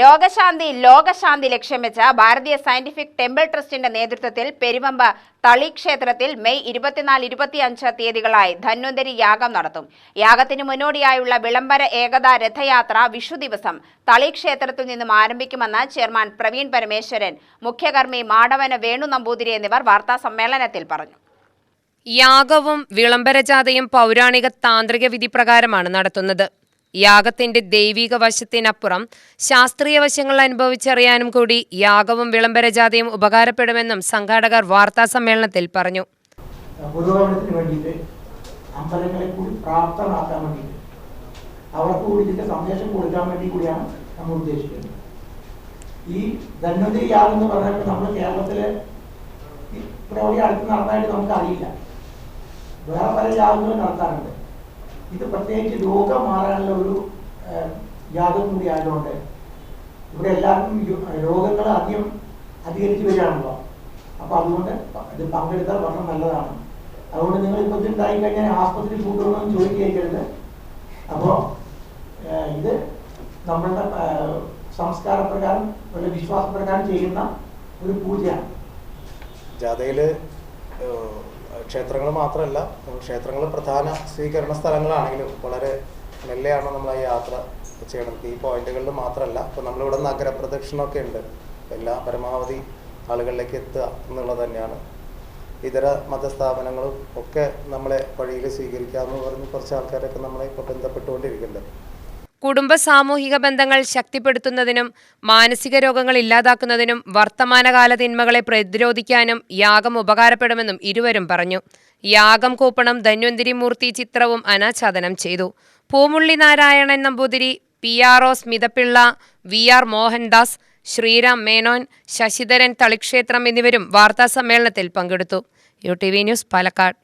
രോഗശാന്തി ലോകശാന്തി ലക്ഷ്യം വെച്ച ഭാരതീയ സയന്റിഫിക് ടെമ്പിൾ ട്രസ്റ്റിന്റെ നേതൃത്വത്തിൽ പെരുവമ്പ തളി ക്ഷേത്രത്തിൽ മെയ് ഇരുപത്തിനാല് ഇരുപത്തിയഞ്ച് തീയതികളായി ധന്വന്തരി യാഗം നടത്തും. യാഗത്തിന് മുന്നോടിയായുള്ള വിളംബര ഏകതാ രഥയാത്ര വിഷു ദിവസം തളി ക്ഷേത്രത്തിൽ നിന്നും ആരംഭിക്കുമെന്ന് ചെയർമാൻ പ്രവീൺ പരമേശ്വരൻ മുഖ്യകർമ്മി മാടവന വേണു നമ്പൂതിരി എന്നിവർ വാർത്താ സമ്മേളനത്തിൽ പറഞ്ഞു. യാഗവും വിളംബരജാഥയും പൗരാണിക താന്ത്രിക വിധി പ്രകാരമാണ് നടത്തുന്നത്. യാഗത്തിന്റെ ദൈവിക വശത്തിനപ്പുറം ശാസ്ത്രീയ വശങ്ങൾ അനുഭവിച്ചറിയാനും കൂടി യാഗവും വിളംബര ജാഥയും ഉപകാരപ്പെടുമെന്നും സംഘാടകർ വാർത്താ സമ്മേളനത്തിൽ പറഞ്ഞു. വേണ്ടിയിട്ട് അമ്പലങ്ങളെ കൂടി പ്രാപ്തമാക്കാൻ വേണ്ടിയിട്ട് അവർക്ക് കൂടി ഇതിന്റെ സന്ദേശം കൊടുക്കാൻ വേണ്ടി കൂടിയാണ് നമ്മൾ ഉദ്ദേശിക്കുന്നത്. ഈ ധന്വന്തരി യാഗം എന്ന് പറഞ്ഞാൽ നമ്മൾ കേരളത്തിലെ എവിടെ അടുത്ത് നടത്താനായിട്ട് നമുക്ക് അറിയില്ല വേറെ പല യാഗങ്ങളും നടത്താറുണ്ട്. ഇത് പ്രത്യേകിച്ച് രോഗം മാറാനുള്ള ഒരു യാഗം കൂടി ആയതുകൊണ്ട് ഇവിടെ എല്ലാവർക്കും രോഗങ്ങൾ അധികം അധികരിച്ചു വരികയാണല്ലോ. അപ്പൊ അതുകൊണ്ട് ഇത് പങ്കെടുത്താൽ വളരെ നല്ലതാണ്. അതുകൊണ്ട് നിങ്ങൾ ഇപ്പൊ ഇതുണ്ടായി കഴിഞ്ഞാൽ ആസ്പത്രി കൂട്ടണമെന്ന് ചോദിക്കരുത് അപ്പോ ഏഹ്, ഇത് നമ്മളുടെ സംസ്കാരപ്രകാരം ഒരു വിശ്വാസപ്രകാരം ചെയ്യുന്ന ഒരു പൂജയാണ്. ജാഥയിൽ ക്ഷേത്രങ്ങൾ മാത്രമല്ല ക്ഷേത്രങ്ങൾ പ്രധാന സ്വീകരണ സ്ഥലങ്ങളാണെങ്കിലും വളരെ മെല്ലെയാണ് നമ്മൾ ആ യാത്ര ചെയ്യണത്. ഈ പോയിന്റുകളിൽ മാത്രമല്ല ഇപ്പോൾ നമ്മളിവിടെ നഗരപ്രദക്ഷിണമൊക്കെ ഉണ്ട്. എല്ലാ പരമാവധി ആളുകളിലേക്ക് എത്തുക എന്നുള്ളത് തന്നെയാണ്. ഇതര മതസ്ഥാപനങ്ങളും ഒക്കെ നമ്മളെ വഴിയിൽ സ്വീകരിക്കാമെന്ന് പറഞ്ഞ് കുറച്ച് ആൾക്കാരൊക്കെ നമ്മളെ ഇപ്പോൾ ബന്ധപ്പെട്ടുകൊണ്ടിരിക്കുന്നുണ്ട്. കുടുംബ സാമൂഹിക ബന്ധങ്ങൾ ശക്തിപ്പെടുത്തുന്നതിനും മാനസിക രോഗങ്ങൾ ഇല്ലാതാക്കുന്നതിനും വർത്തമാനകാല തിന്മകളെ പ്രതിരോധിക്കാനും യാഗം ഉപകാരപ്പെടുമെന്നും ഇരുവരും പറഞ്ഞു. യാഗം കൂപ്പണം ധന്വന്തിരി മൂർത്തി ചിത്രവും അനാച്ഛാദനം ചെയ്തു. Poomulli Narayanan Namboothiri P R O Smithapillai V R Mohandas Sriram Menon Sasidharan തളിക്ഷേത്രം എന്നിവരും വാർത്താസമ്മേളനത്തിൽ പങ്കെടുത്തു. U T V news Palakkad.